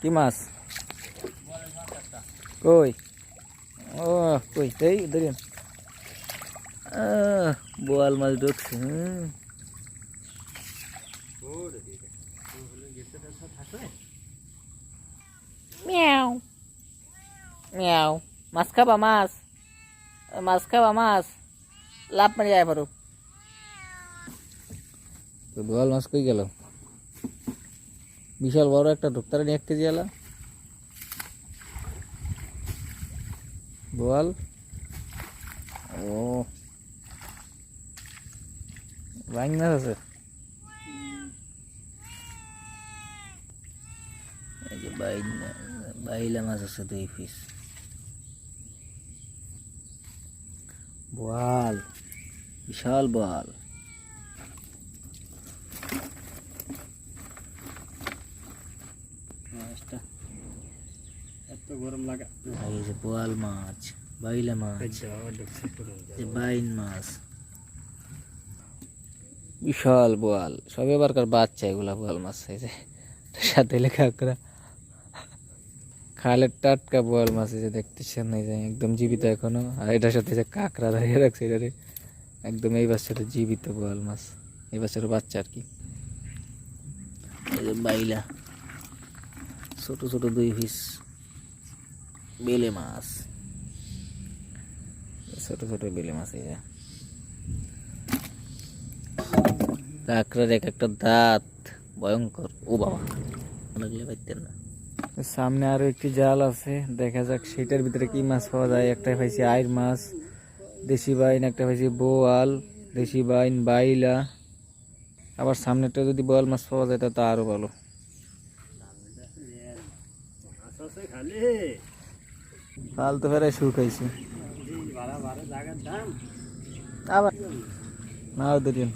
কি মাছ? কই? ও, কই? এই, ধরিন। বোয়াল মাছ ঢুকছে মিয়াও। মিয়াও। মাছ খাবা, মাছ? মাছ খাবা, মাছ? লাভ মারি যায় পারো। বোয়াল মাছ কই গেল? বিশাল বড় একটা ঢুকতারে নিয়ে এক কেজি এলা বোয়াল। ও। বাইং মাছ আছে। বাইন বাইলা মাছ আছে দুই পিস। বোয়াল, বিশাল বোয়াল। এত গরম লাগা। এই যে বোয়াল মাছ বাইলা মাছ বাইন মাছ। বিশাল বোয়াল সব এবারকার বাচ্চা এগুলা বোয়াল মাছ এই যে সাথে লেখা করা খালের টাটকা বোয়াল মাছ এই যে দেখতেছেন এই যে একদম জীবিত এখনও। আর এটার সাথে যে কাঁকড়া দাঁড়িয়ে রাখছে এটারে একদম এই বাচ্চাটা জীবিত বোয়াল মাছ এই বাচ্চার বাচ্চা আর কি। এই যে বাইলা ছোট ছোট দুই পিস। বেলে মাছ। ছোট ছোট বেলে মাছ এই যে। কাঁকড়ার এক একটা দাঁত ভয়ঙ্কর। ও বাবা লাগলে পাইতেন না। সামনে আরও একটি জাল আছে দেখা যাক সেটার ভিতরে কি মাছ পাওয়া যায়। একটা পাইছি আইর মাছ দেশি বাইন একটা পাইছি বোয়াল দেশি বাইন বাইলা। আবার সামনেটা যদি বোয়াল মাছ পাওয়া যায় তা তো আরও ভালো। মাছ আছে খালি। কাল তো ফেরাই শুকাইছি এই ভাড়া ভাড়া জায়গার দাম আবার। নাও ধরিন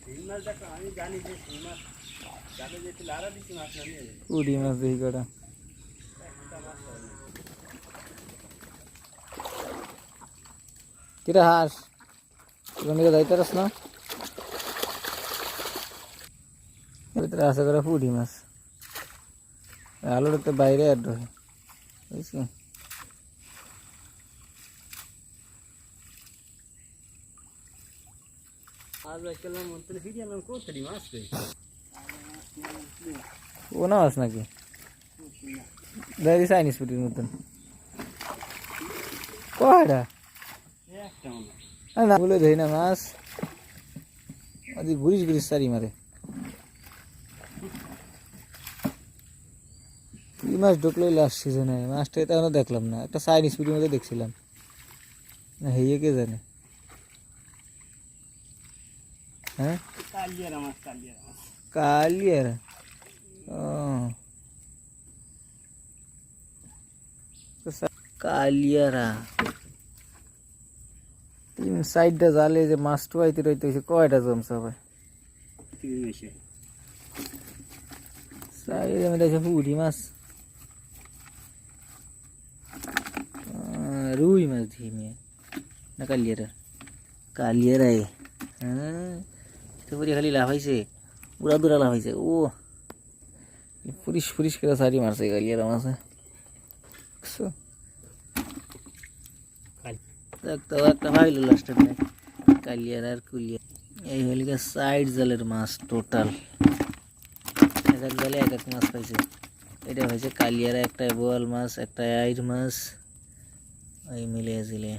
শিং মাছ দেখো আমি জানি যে শিং মাছ যাতে যেতে লারা দিচ্ছি মাছ না নিয়ে যাবে। উড়ি মাছ দেখি কটা। কিরে হাস? ওখান থেকে যাইতে পারস না? ভিতরে আছে করে পুঁটি মাছ আলুটা তো বাইরে আর ঢোকে। বুঝছি ফিরে আনলাম মাছ নাকি? দাঁড়িয়ে চাইনিজ পুটির মতন। কয়টা? না, বলে ধরি না মাছ। ঘুরিস ঘুরিস সারি মারে। কি মাছ ঢুকলো লাস্ট সিজনে মাছটা এখনও দেখলাম না। একটা সাইন স্পিডের মধ্যে দেখছিলাম। না হেয়ে কে জানে? হ্যাঁ? কালিয়ারা কালিয়ারা তিন সাইডটা জালে যে মাছ টুয়াইতে রইতে হয়েছে কয়টা জমছে ভাই তিন মেশে সাইডে মধ্যে মাছ। রুই মাছ দিয়ে নিয়ে না কালিয়ারা। কালিয়ারাই হ্যাঁ তো পুরি খালি হয়েছে উড়া দুরা হয়েছে ও পুরিশ পুরিশ করে সারি মারছে কালিয়ারা মাছে? দেখতো একটা ভাইলো লাস্টের কালিয়ার আর কুলিয়া এই হলি সাইড জালের মাছ টোটাল এক এক জালে এক এক মাছ পাইছে। এটা হয়েছে কালিয়ারা একটা বোয়াল মাছ একটা আইর মাছ। मिले ज़िले